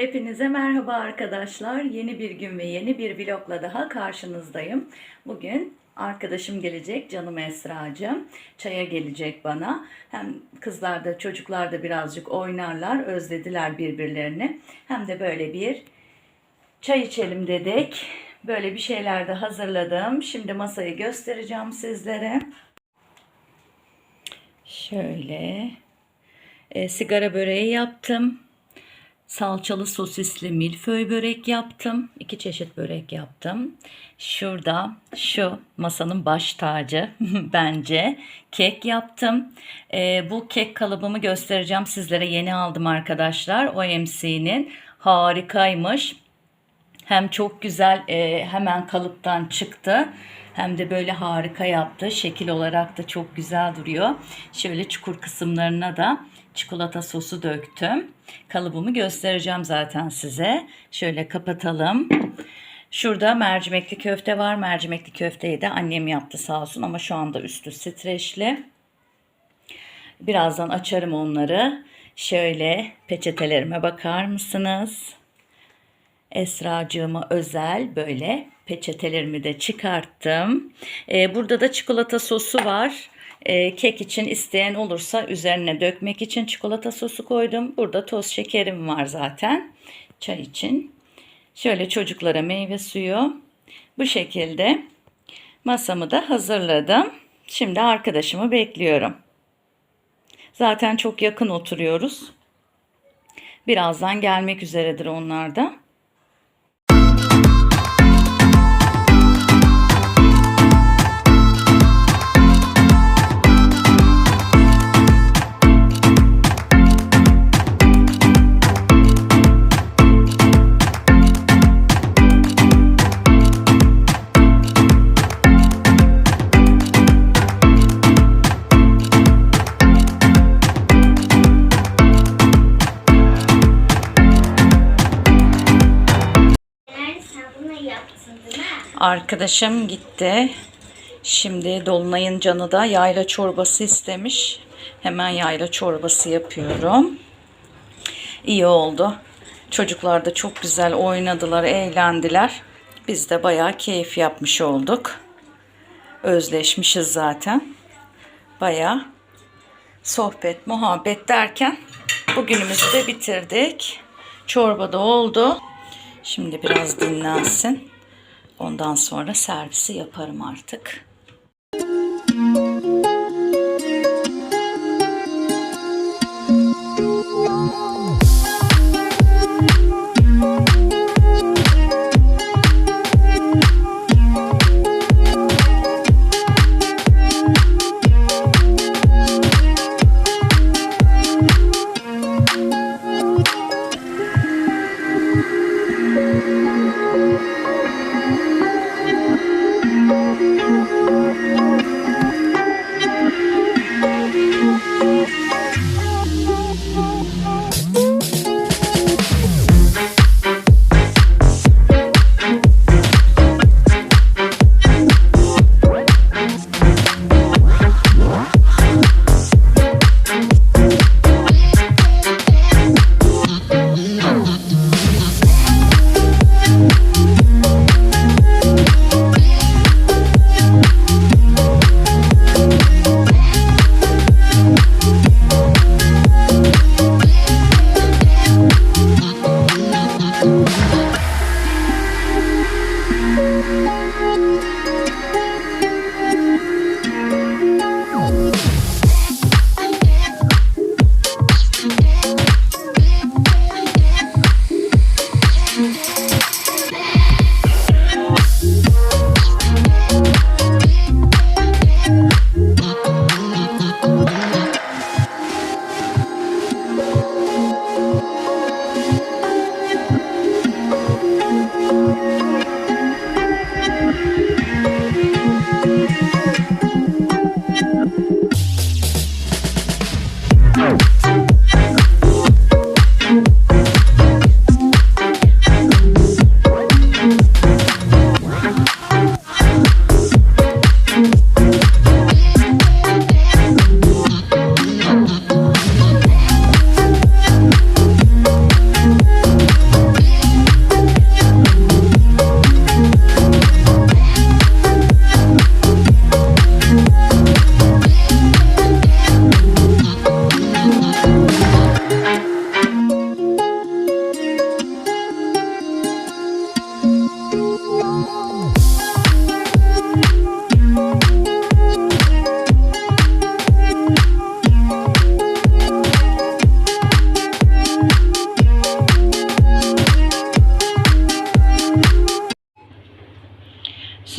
Hepinize merhaba arkadaşlar. Yeni bir gün ve yeni bir vlogla daha karşınızdayım. Bugün arkadaşım gelecek, canım Esra'cığım. Çaya gelecek bana. Hem kızlar da çocuklar da birazcık oynarlar, özlediler birbirlerini. Hem de böyle bir çay içelim dedik. Böyle bir şeyler de hazırladım. Şimdi masayı göstereceğim sizlere. Şöyle e, sigara böreği yaptım. Salçalı sosisli milföy börek yaptım. İki çeşit börek yaptım. Şurada şu masanın baş tacı bence kek yaptım. E, bu kek kalıbımı göstereceğim sizlere. Yeni aldım arkadaşlar. OMC'nin harikaymış. Hem çok güzel e, hemen kalıptan çıktı. Hem de böyle harika yaptı. Şekil olarak da çok güzel duruyor. Şöyle çukur kısımlarına da çikolata sosu döktüm. Kalıbımı göstereceğim zaten size. Şöyle kapatalım. Şurada mercimekli köfte var. Mercimekli köfteyi de annem yaptı sağ olsun ama şu anda üstü streçli. Birazdan açarım onları. Şöyle peçetelerime bakar mısınız? Esracığıma özel böyle peçetelerimi de çıkarttım. Ee, burada da çikolata sosu var. Ee, kek için isteyen olursa üzerine dökmek için çikolata sosu koydum. Burada toz şekerim var zaten çay için. Şöyle çocuklara meyve suyu. Bu şekilde masamı da hazırladım. Şimdi arkadaşımı bekliyorum. Zaten çok yakın oturuyoruz. Birazdan gelmek üzeredir onlar da. Arkadaşım gitti. Şimdi Dolunay'ın canı da yayla çorbası istemiş. Hemen yayla çorbası yapıyorum. İyi oldu. Çocuklar da çok güzel oynadılar, eğlendiler. Biz de bayağı keyif yapmış olduk. Özleşmişiz zaten. Bayağı sohbet, muhabbet derken bugünümüzü de bitirdik. Çorba da oldu. Şimdi biraz dinlensin. Ondan sonra servisi yaparım artık.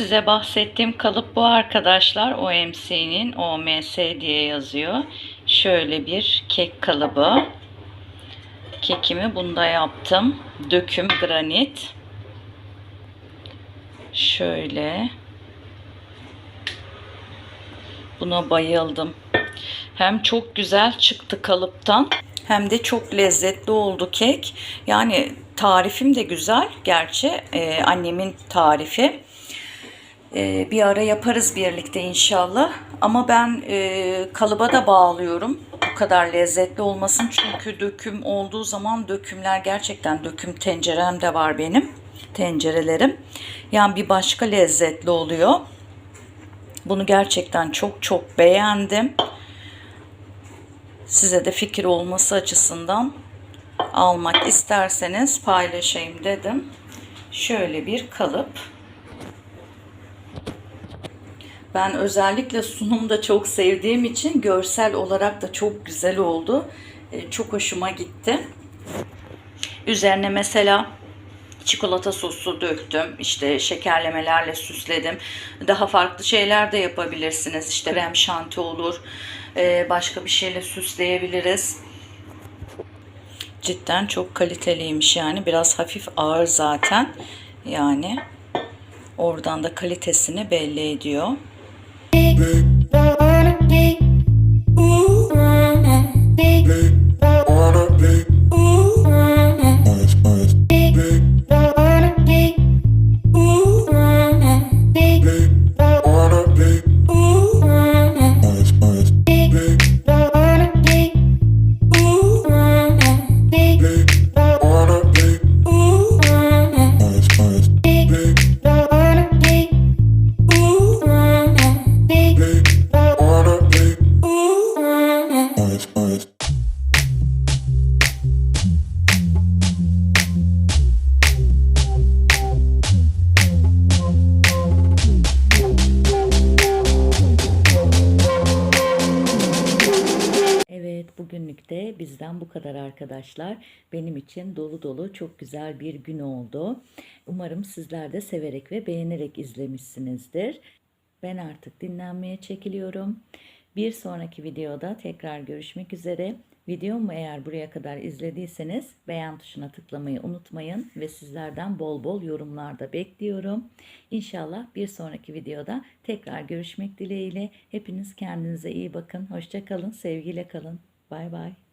Size bahsettiğim kalıp bu arkadaşlar. OMC'nin OMS diye yazıyor. Şöyle bir kek kalıbı. Kekimi bunda yaptım. Döküm granit. Şöyle. Buna bayıldım. Hem çok güzel çıktı kalıptan hem de çok lezzetli oldu kek. Yani tarifim de güzel. Gerçi e, annemin tarifi. E, bir ara yaparız birlikte inşallah. Ama ben e, kalıba da bağlıyorum. Bu kadar lezzetli olmasın. Çünkü döküm olduğu zaman dökümler gerçekten döküm tencerem de var benim. Tencerelerim. Yani bir başka lezzetli oluyor. Bunu gerçekten çok çok beğendim. Size de fikir olması açısından almak isterseniz paylaşayım dedim. Şöyle bir kalıp. Ben özellikle sunumda çok sevdiğim için görsel olarak da çok güzel oldu. Ee, Çok hoşuma gitti. Üzerine mesela çikolata sosu döktüm. İşte şekerlemelerle süsledim. Daha farklı şeyler de yapabilirsiniz. İşte rem şanti olur. Ee, başka bir şeyle süsleyebiliriz. Cidden çok kaliteliymiş yani. Biraz hafif ağır zaten. Yani oradan da kalitesini belli ediyor. Big. Evet, bugünlük de bizden bu kadar arkadaşlar. Benim için dolu dolu çok güzel bir gün oldu. Umarım sizler de severek ve beğenerek izlemişsinizdir. Ben artık dinlenmeye çekiliyorum. Bir sonraki videoda tekrar görüşmek üzere. Videomu eğer buraya kadar izlediyseniz beğen tuşuna tıklamayı unutmayın ve sizlerden bol bol yorumlarda bekliyorum. İnşallah bir sonraki videoda tekrar görüşmek dileğiyle. Hepiniz kendinize iyi bakın. Hoşça kalın, sevgiyle kalın. Bay bay.